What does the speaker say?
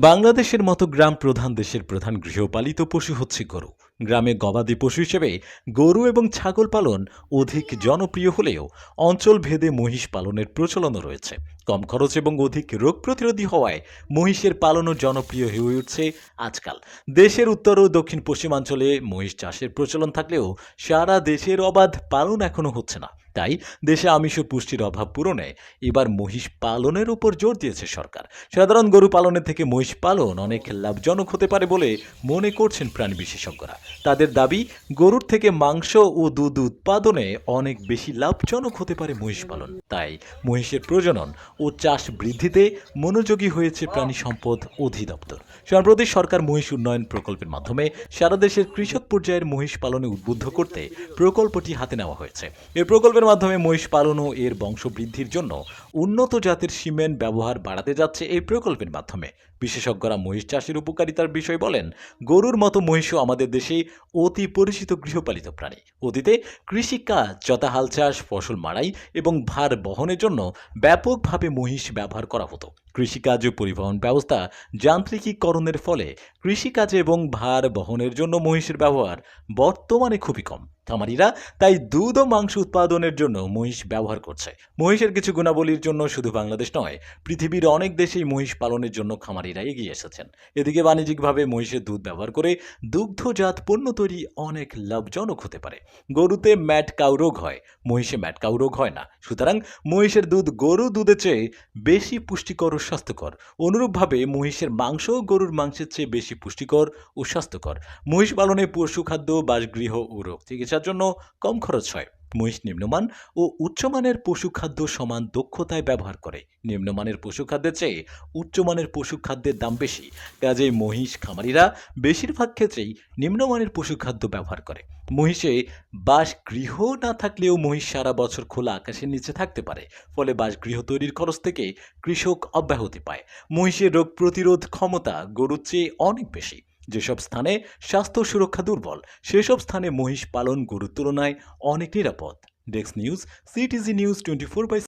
বাংলাদেশের মতো গ্রাম প্রধান দেশের প্রধান গৃহপালিত পশু হচ্ছে গরু। গ্রামে গবাদি পশু হিসেবে গরু এবং ছাগল পালন অধিক জনপ্রিয় হলেও অঞ্চল ভেদে মহিষ পালনের প্রচলনও রয়েছে। কম খরচ এবং অধিক রোগ প্রতিরোধী হওয়ায় মহিষের পালনও জনপ্রিয় হয়ে উঠছে আজকাল। দেশের উত্তর ও দক্ষিণ পশ্চিমাঞ্চলে মহিষ চাষের প্রচলন থাকলেও সারা দেশের অবাধ পালন এখনও হচ্ছে না। তাই দেশে আমিষ ও পুষ্টির অভাব পূরণে এবার মহিষ পালনের উপর জোর দিয়েছে সরকার। সাধারণ গরু পালনের থেকে মহিষ পালন অনেক লাভজনক হতে পারে বলে মনে করছেন প্রাণী বিশেষজ্ঞরা। তাদের দাবি, গরুর থেকে মাংস ও দুধ উৎপাদনে অনেক বেশি লাভজনক হতে পারে মহিষ পালন। তাই মহিষের প্রজনন ও চাষ বৃদ্ধিতে মনোযোগী হয়েছে প্রাণী সম্পদ অধিদপ্তর। সম্প্রতি সরকার মহিষ উন্নয়ন প্রকল্পের মাধ্যমে সারা দেশের কৃষক পর্যায়ের মহিষ পালনে উদ্বুদ্ধ করতে প্রকল্পটি হাতে নেওয়া হয়েছে। এই প্রকল্পের মাধ্যমে মহিষ পালন ও এর বংশবৃদ্ধির জন্য উন্নত জাতের সিমেন্ট ব্যবহার বাড়াতে যাচ্ছে এই প্রকল্পের মাধ্যমে। বিশেষজ্ঞরা মহিষ চাষের উপকারিতার বিষয় বলেন, গরুর মতো মহিষও আমাদের দেশে অতি পরিচিত গৃহপালিত প্রাণী। অতীতে কৃষিকাজ যথা হাল চাষ, ফসল মাড়াই এবং ভার বহনের জন্য ব্যাপকভাবে মহিষ ব্যবহার করা হতো। কৃষিকাজ ও পরিবহন ব্যবস্থা যান্ত্রিকীকরণের ফলে কৃষিকাজে এবং ভার বহনের জন্য মহিষের ব্যবহার বর্তমানে খুবই কম। খামারিরা তাই দুধ ও মাংস উৎপাদনের জন্য মহিষ ব্যবহার করছে। মহিষের কিছু গুণাবলীর জন্য শুধু বাংলাদেশ নয়, পৃথিবীর অনেক দেশেই মহিষ পালনের জন্য খামারিরা এগিয়ে এসেছেন। এদিকে বাণিজ্যিকভাবে মহিষের দুধ ব্যবহার করে দুগ্ধজাত পণ্য তৈরি অনেক লাভজনক হতে পারে। গরুতে ম্যাট কাউ রোগ হয়, মহিষে ম্যাট কাউ রোগ হয় না। সুতরাং মহিষের দুধ গরু দুধের চেয়ে বেশি পুষ্টিকর ও স্বাস্থ্যকর। অনুরূপভাবে মহিষের মাংস গরুর মাংসের চেয়ে বেশি পুষ্টিকর ও স্বাস্থ্যকর। মহিষ পালনে পশুখাদ্য বাসগৃহ ও রোগ চিকিৎসার জন্য কম খরচ হয়। মহিষ নিম্নমান ও উচ্চমানের পশুখাদ্য সমান দক্ষতায় ব্যবহার করে। নিম্নমানের পশুখাদ্যের চেয়ে উচ্চমানের পশুখাদ্যের দাম বেশি। কাজেই মহিষ খামারিরা বেশিরভাগ ক্ষেত্রেই নিম্নমানের পশুখাদ্য ব্যবহার করে। মহিষে বাস গৃহ না থাকলেও মহিষ সারা বছর খোলা আকাশের নিচে থাকতে পারে। ফলে বাস গৃহ তৈরির খরচ থেকে কৃষক অব্যাহতি পায়। মহিষের রোগ প্রতিরোধ ক্ষমতা গরুর চেয়ে অনেক বেশি। যেসব স্থানে স্বাস্থ্য সুরক্ষা দুর্বল, সেসব স্থানে মহিষ পালন গরুর তুলনায় অনেক নিরাপদ। Desk news, CTG news twenty four by